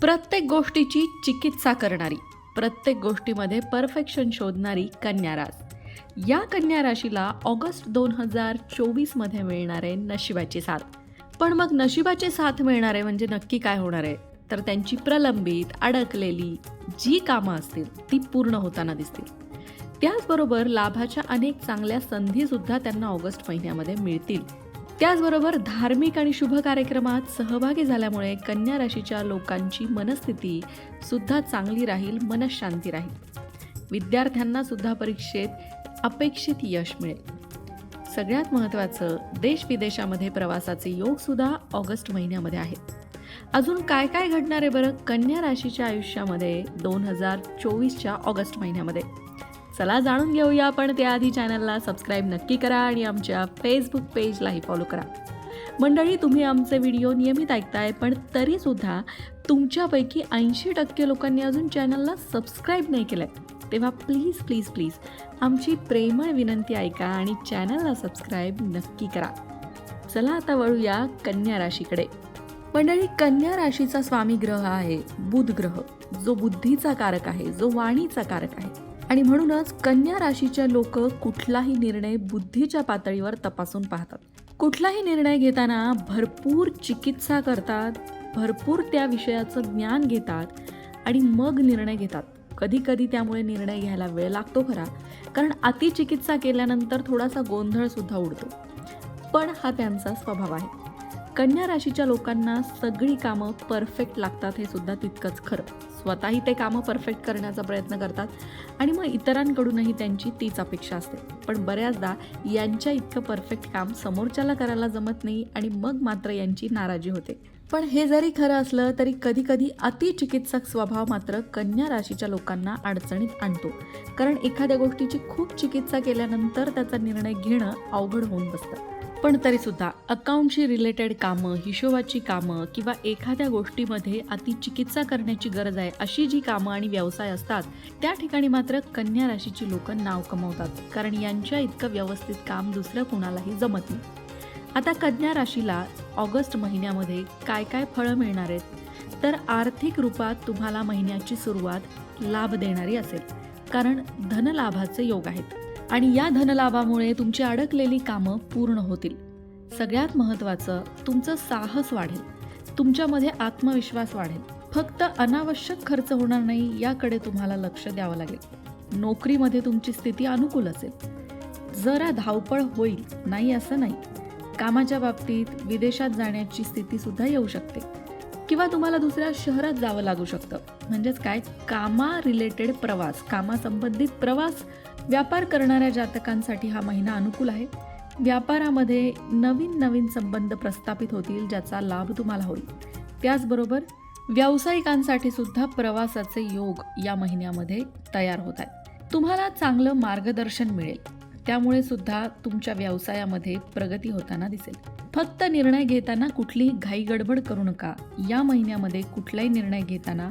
प्रत्येक गोष्टीची चिकित्सा करणारी प्रत्येक गोष्टीमध्ये परफेक्शन शोधणारी कन्या रास. या कन्या राशीला ऑगस्ट दोन हजार चोवीसमध्ये मिळणारे नशिबाची साथ. पण मग नशिबाची साथ मिळणार आहे म्हणजे नक्की काय होणार आहे? तर त्यांची प्रलंबित अडकलेली जी कामं असतील ती पूर्ण होताना दिसतील. त्याचबरोबर लाभाच्या अनेक चांगल्या संधीसुद्धा त्यांना ऑगस्ट महिन्यामध्ये मिळतील. त्याचबरोबर धार्मिक आणि शुभ कार्यक्रमात सहभागी झाल्यामुळे कन्या राशीच्या लोकांची मनस्थिती सुद्धा चांगली राहील मनशांती राहील. विद्यार्थ्यांना सुद्धा परीक्षेत अपेक्षित यश मिळेल. सगळ्यात महत्त्वाचं देश विदेशामध्ये प्रवासाचे योग सुद्धा ऑगस्ट महिन्यामध्ये आहेत. अजून काय काय घडणार आहे बरं? कन्या राशीच्या आयुष्यामध्ये दोन हजार चोवीसच्या ऑगस्ट महिन्यामध्ये. चला जाणून घेऊया पण त्याआधी चॅनलला सबस्क्राईब नक्की करा आणि आमच्या फेसबुक पेजलाही फॉलो करा. मंडळी तुम्ही आमचे व्हिडिओ नियमित ऐकताय पण तरीसुद्धा तुमच्यापैकी ऐंशी टक्के लोकांनी अजून चॅनलला सबस्क्राईब नाही केलं तेव्हा प्लीज प्लीज प्लीज आमची प्रेमळ विनंती ऐका आणि चॅनलला सबस्क्राईब नक्की करा. चला आता वळूया कन्या राशीकडे. मंडळी कन्या राशीचा स्वामी ग्रह आहे बुध ग्रह जो बुद्धीचा कारक आहे जो वाणीचा कारक आहे. आणि म्हणूनच कन्या राशीच्या लोक कुठलाही निर्णय बुद्धीच्या पातळीवर तपासून पाहतात. कुठलाही निर्णय घेताना भरपूर चिकित्सा करतात भरपूर त्या विषयाचं ज्ञान घेतात आणि मग निर्णय घेतात. कधी कधी त्यामुळे निर्णय घ्यायला वेळ लागतो खरा कारण अतिचिकित्सा केल्यानंतर थोडासा गोंधळ सुद्धा उडतो. पण हा त्यांचा स्वभाव आहे. कन्या राशीच्या लोकांना सगळी कामं परफेक्ट लागतात हे सुद्धा तितकंच खरं. स्वतःही ते कामं परफेक्ट करण्याचा प्रयत्न करतात आणि मग इतरांकडूनही त्यांची तीच अपेक्षा असते. पण बऱ्याचदा यांच्या इतकं परफेक्ट काम समोरच्याला करायला जमत नाही आणि मग मात्र यांची नाराजी होते. पण हे जरी खरं असलं तरी कधीकधी अतिचिकित्सक स्वभाव मात्र कन्या राशीच्या लोकांना अडचणीत आणतो. कारण एखाद्या गोष्टीची खूप चिकित्सा केल्यानंतर त्याचा निर्णय घेणं अवघड होऊन बसतं. पण तरीसुद्धा अकाउंटशी रिलेटेड कामं हिशोबाची कामं किंवा एखाद्या गोष्टीमध्ये अति चिकित्सा करण्याची गरज आहे अशी जी कामं आणि व्यवसाय असतात त्या ठिकाणी मात्र कन्या राशीची लोक नाव कमवतात. कारण यांच्या इतकं व्यवस्थित काम दुसरं कुणालाही जमत नाही. आता कन्या राशीला ऑगस्ट महिन्यामध्ये काय काय फळं मिळणार आहेत? तर आर्थिक रूपात तुम्हाला महिन्याची सुरुवात लाभ देणारी असेल. कारण धनलाभाचे योग आहेत. आणि या धनलाभामुळे तुमची अडकलेली कामं पूर्ण होतील. सगळ्यात महत्त्वाचं तुमचं साहस वाढेल. तुमच्यामध्ये आत्मविश्वास वाढेल. फक्त अनावश्यक खर्च होणार नाही याकडे तुम्हाला लक्ष द्यावं लागेल. नोकरीमध्ये तुमची स्थिती अनुकूल असेल. जरा धावपळ होईल नाही असं नाही. कामाच्या बाबतीत विदेशात जाण्याची स्थितीसुद्धा येऊ शकते. किंवा तुम्हाला दुसऱ्या शहरात जावं लागू शकतं. म्हणजेच काय? कामा रिलेटेड प्रवास कामासंबंधित प्रवास व्यापार करणाऱ्या जातकांसाठी हा महिना अनुकूल आहे. व्यापारामध्ये नवीन नवीन संबंध प्रस्थापित होतील ज्याचा लाभ तुम्हाला होईल. त्याचबरोबर व्यावसायिकांसाठी सुद्धा प्रवासाचे योग या महिन्यामध्ये तयार होत आहेत. तुम्हाला चांगलं मार्गदर्शन मिळेल. त्यामुळे सुद्धा तुमच्या व्यवसायामध्ये प्रगती होताना दिसेल. फक्त निर्णय घेताना कुठलीही घाई गडबड करू नका. या महिन्यामध्ये कुठलाही निर्णय घेताना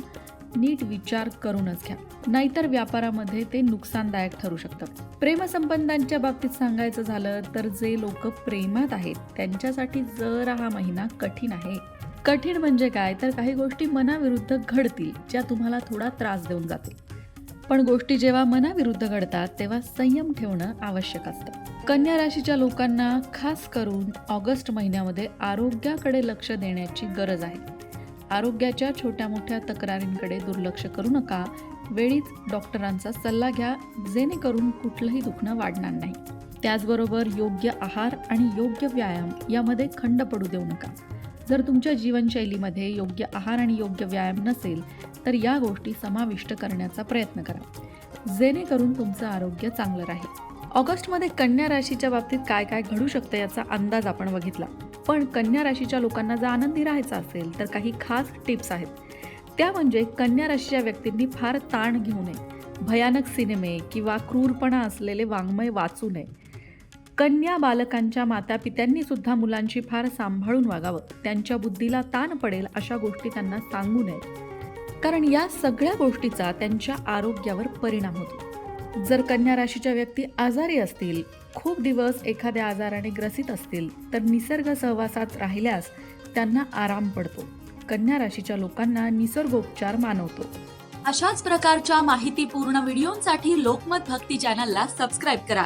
नीट विचार करूनच घ्या. नाहीतर व्यापारामध्ये ते नुकसानदायक ठरू शकतं. प्रेमसंबंधांच्या बाबतीत सांगायचं झालं तर जे लोक प्रेमात आहेत त्यांच्यासाठी जरा हा महिना कठीण आहे. कठीण म्हणजे काय? तर काही गोष्टी मनाविरुद्ध घडतील ज्या तुम्हाला थोडा त्रास देऊन जातील. पण गोष्टी जेव्हा मनाविरुद्ध घडतात तेव्हा संयम ठेवणं आवश्यक असतं. कन्या राशीच्या लोकांना खास करून ऑगस्ट महिन्यामध्ये आरोग्याकडे लक्ष देण्याची गरज आहे. आरोग्याच्या छोट्या मोठ्या तक्रारींकडे दुर्लक्ष करू नका. वेळीच डॉक्टरांचा सल्ला घ्या जेणेकरून कुठलंही दुखणं वाढणार नाही. त्याचबरोबर योग्य आहार आणि योग्य व्यायाम यामध्ये खंड पडू देऊ नका. जर तुमच्या जीवनशैलीमध्ये योग्य आहार आणि योग्य व्यायाम नसेल तर या गोष्टी समाविष्ट करण्याचा प्रयत्न करा. जेणेकरून तुमचं आरोग्य चांगलं राहील. ऑगस्टमध्ये कन्या राशीच्या बाबतीत काय काय घडू शकतं याचा अंदाज आपण बघितला. पण कन्या राशीच्या लोकांना जर आनंदी राहायचं असेल तर काही खास टिप्स आहेत. त्या म्हणजे कन्या राशीच्या व्यक्तींनी फार ताण घेऊ नये. भयानक सिनेमे किंवा क्रूरपणा असलेले वाङ्मय वाचू नये. कन्या बालकांच्या मातापित्यांनी सुद्धा मुलांची फार सांभाळून वागावं. त्यांच्या बुद्धीला ताण पडेल अशा गोष्टी त्यांना सांगू नयेत. कारण या सगळ्या गोष्टीचा त्यांच्या आरोग्यावर परिणाम होतो. जर कन्या राशीच्या व्यक्ती आजारी असतील खूप दिवस एखाद्या आजाराने ग्रसित असतील तर निसर्ग सहवासात राहिल्यास त्यांना आराम पडतो. कन्या राशीच्या लोकांना निसर्गोपचार मानवतो. अशाच प्रकारच्या माहितीपूर्ण व्हिडिओंसाठी लोकमत भक्ती चॅनलला सबस्क्राईब करा.